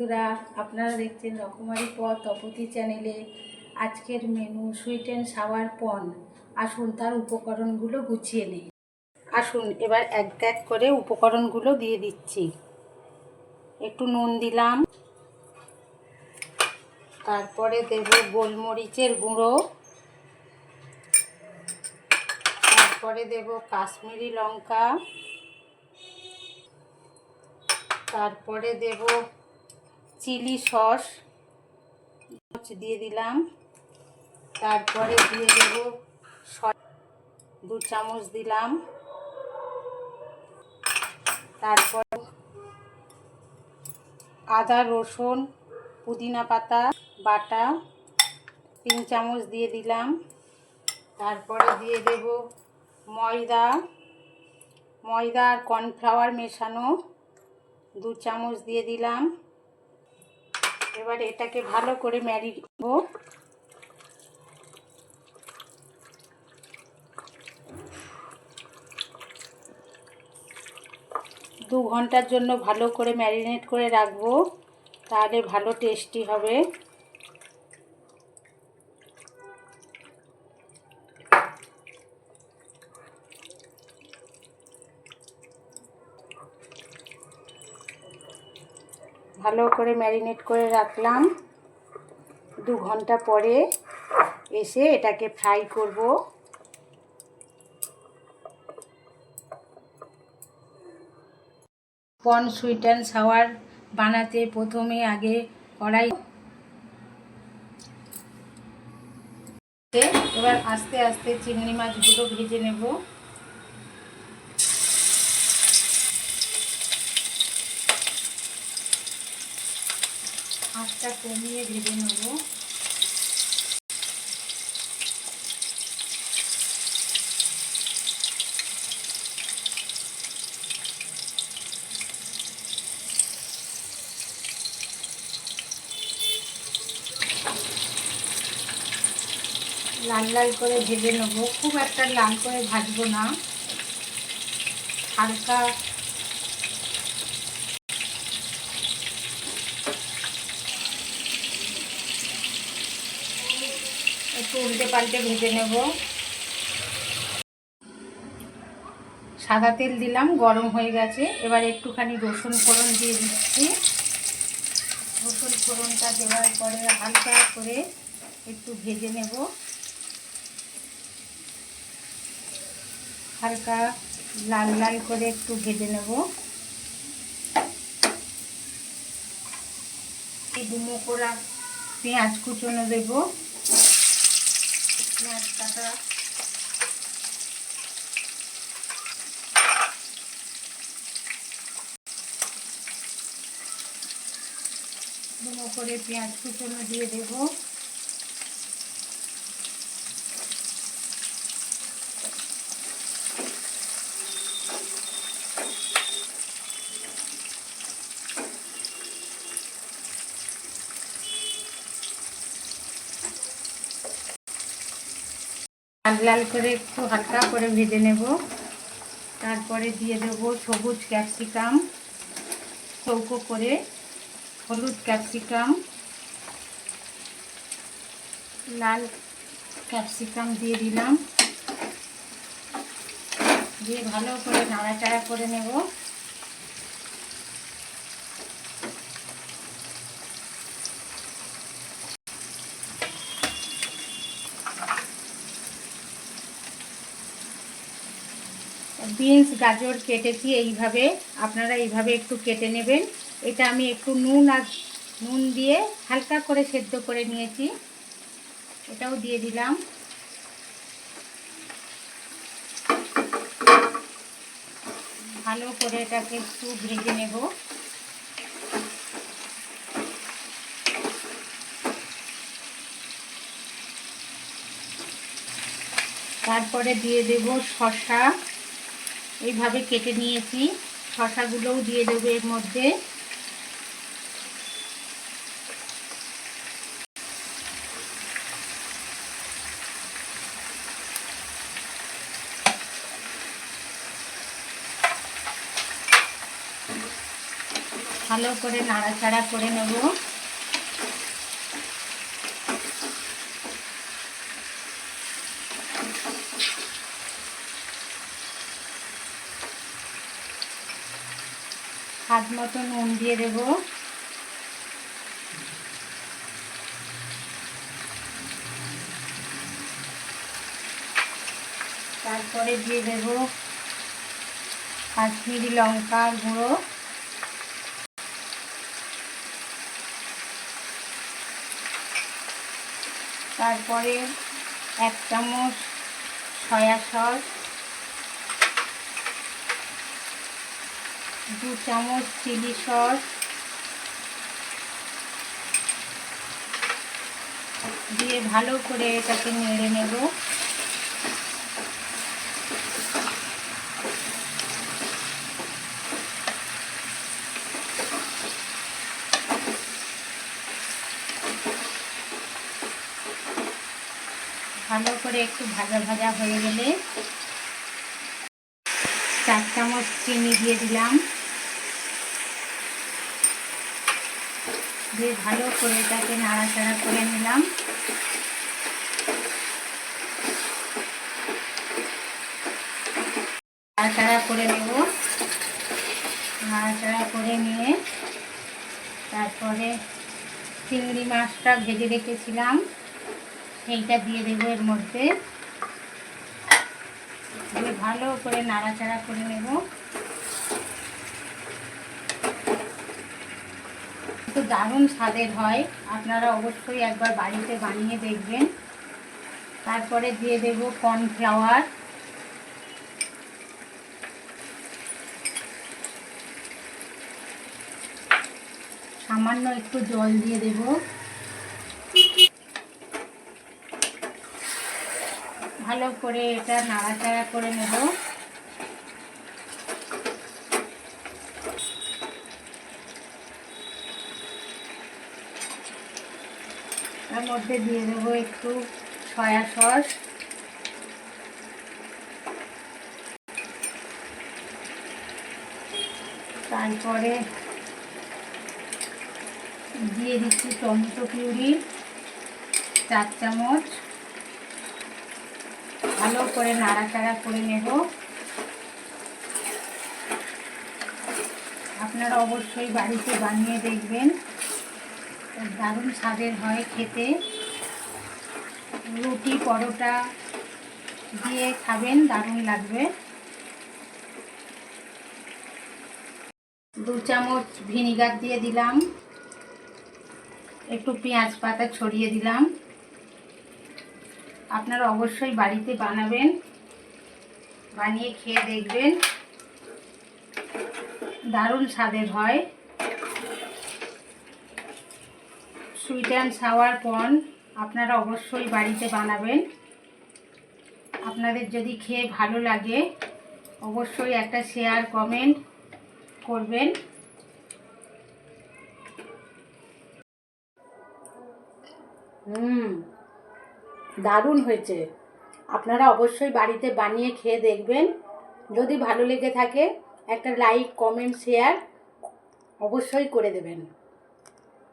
বন্ধুরা, আপনারা দেখছেন রকমারি পথ তপতি চ্যানেলে আজকের মেনু সুইট অ্যান্ড সাওয়ার পন আসুন, তার উপকরণগুলো গুছিয়ে নিই। আসুন, এবার এক এক করে উপকরণগুলো দিয়ে দিচ্ছি। একটু নুন দিলাম। তারপরে দেব গোলমরিচের গুঁড়ো। তারপরে দেব কাশ্মীরি লঙ্কা। তারপরে দেব চিলি সস দিয়ে দিলাম। তারপরে দিয়ে দেব দু চামচ দিলাম। তারপর আদা, রসুন, পুদিনা পাতা, বাটা তিন চামচ দিয়ে দিলাম। তারপরে দিয়ে দেব ময়দা। ময়দা আর কর্নফ্লাওয়ার মেশানো দু চামচ দিয়ে দিলাম। এবার এটাকে ভালো করে ম্যারি দু ঘণ্টার জন্য ভালো করে ম্যারিনেট করে রাখব, তাহলে ভালো টেস্টি হবে। ভালো করে ম্যারিনেট করে রাখলাম। দু ঘণ্টা পরে এসে এটাকে ফ্রাই করব। কর্ন সুইট অ্যান্ড সাওয়ার বানাতে প্রথমে আগে কড়াই এবার আস্তে আস্তে চিংড়ি মাছগুলো ভেজে নেব। আঁচটা কমিয়ে ভেজে নেব। লাল লাল করে ভেজে নেব। খুব একটা লাল করে ভাজবো না। হালকা একটু উল্টে পাল্টে ভেজে নেব। সাদা তেল দিলাম, গরম হয়ে গেছে। এবার একটুখানি রসুন ফোড়ন দিয়ে দিচ্ছি। রসুন ফোড়নটা দেওয়ার পরে হালকা করে একটু ভেজে নেব। হালকা লাল লাল করে একটু ভেজে নেব। এই ডুমো করা পেঁয়াজ কুচনো দেবো। পেঁয়াজ কাটা গুঁড়ো করে পেঁয়াজ কুচনো দিয়ে দেবো। লাল লাল করে একটু হালকা করে ভেজে নেব। তারপরে দিয়ে দেবো সবুজ ক্যাপসিকাম। চৌকো করে হলুদ ক্যাপসিকাম। লাল ক্যাপসিকাম দিয়ে দিলাম। দিয়ে ভালো করে নাড়াচাড়া করে নেব। বিনস, গাজর কেটেছি এইভাবে। আপনারা এইভাবে একটু কেটে নেবেন। এটা আমি একটু নুন আর নুন দিয়ে হালকা করে সেদ্ধ করে নিয়েছি। এটাও দিয়ে দিলাম। ভালো করে এটাকে একটু ভেজে নেব। তারপরে দিয়ে দেব শসা। এইভাবে কেটে নিয়েছি। শশাগুলোও দিয়ে দেবো এর মধ্যে। ভালো করে নাড়াচাড়া করে নেব। হাত মতো নুন দিয়ে দেবো। তারপরে দিয়ে দেব কাশ্মীরি লঙ্কার গুঁড়ো। তারপরে এক চামচ সয়া সস। দু চামচ চিলি সস, দিয়ে ভালো করে এটাকে নেড়ে নেব। ভালো করে একটু ভাজা ভাজা হয়ে গেলে চার চামচ চিনি দিয়ে দিলাম। দিয়ে ভালো করে এটাকে নাড়াচাড়া করে নিলাম। নাড়াচাড়া করে নেব। নাড়াচাড়া করে নিয়ে তারপরে চিংড়ি মাছটা ভেজে রেখেছিলাম। সেইটা দিয়ে দেবো এর মধ্যে। ভালো করে নাড়াচাড়া করে নেব। তো দারুণ স্বাদের হয়। আপনারা অবশ্যই একবার বাড়িতে বানিয়ে দেখবেন। তারপরে দিয়ে দেব কর্নফ্লাওয়ার। সামান্য একটু জল দিয়ে দেবো। ভালো করে এটা নাড়াচাড়া করে নেব। তার মধ্যে দিয়ে দেবো একটু সয়া সস। তারপরে দিয়ে দিচ্ছি টমেটো পিউরি, চার চামচ। ভালো করে নাড়াচাড়া করে নেব। আপনারা অবশ্যই বাড়িতে বানিয়ে দেখবেন। দারুণ স্বাদের হয় খেতে। রুটি, পরোটা দিয়ে খাবেন, দারুণ লাগবে। দু চামচ ভিনিগার দিয়ে দিলাম। একটু পেঁয়াজ পাতা ছড়িয়ে দিলাম। আপনারা অবশ্যই বাড়িতে বানাবেন, বানিয়ে খেয়ে দেখবেন। দারুণ স্বাদের হয়। সুইট অ্যান্ড সাওয়ার পন আপনারা অবশ্যই বাড়িতে বানাবেন। আপনাদের যদি খেয়ে ভালো লাগে, অবশ্যই একটা শেয়ার কমেন্ট করবেন। হুম, দারুণ হয়েছে। আপনারা অবশ্যই বাড়িতে বানিয়ে খেয়ে দেখবেন। যদি ভালো লেগে থাকে, একটা লাইক কমেন্ট শেয়ার অবশ্যই করে দেবেন।